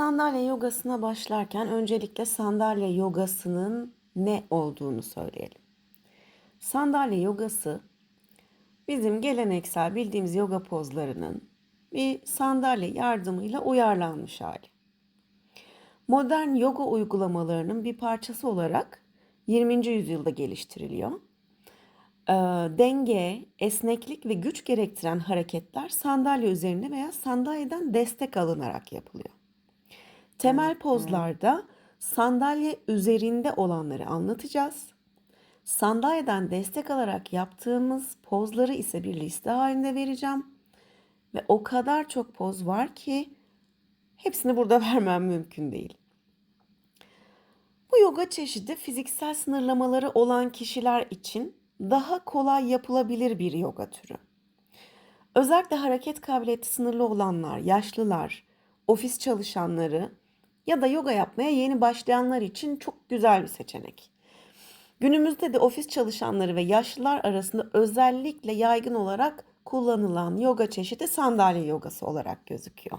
Sandalye yogasına başlarken öncelikle sandalye yogasının ne olduğunu söyleyelim. Sandalye yogası bizim geleneksel bildiğimiz yoga pozlarının bir sandalye yardımıyla uyarlanmış hali. Modern yoga uygulamalarının bir parçası olarak 20. yüzyılda geliştiriliyor. Ee, denge, esneklik ve güç gerektiren hareketler sandalye üzerinde veya sandalyeden destek alınarak yapılıyor. Temel pozlarda sandalye üzerinde olanları anlatacağız. Sandalyeden destek alarak yaptığımız pozları ise bir liste halinde vereceğim. Ve o kadar çok poz var ki hepsini burada vermem mümkün değil. Bu yoga çeşidi fiziksel sınırlamaları olan kişiler için daha kolay yapılabilir bir yoga türü. Özellikle hareket kabiliyeti sınırlı olanlar, yaşlılar, ofis çalışanları ya da yoga yapmaya yeni başlayanlar için çok güzel bir seçenek. Günümüzde de ofis çalışanları ve yaşlılar arasında özellikle yaygın olarak kullanılan yoga çeşidi sandalye yogası olarak gözüküyor.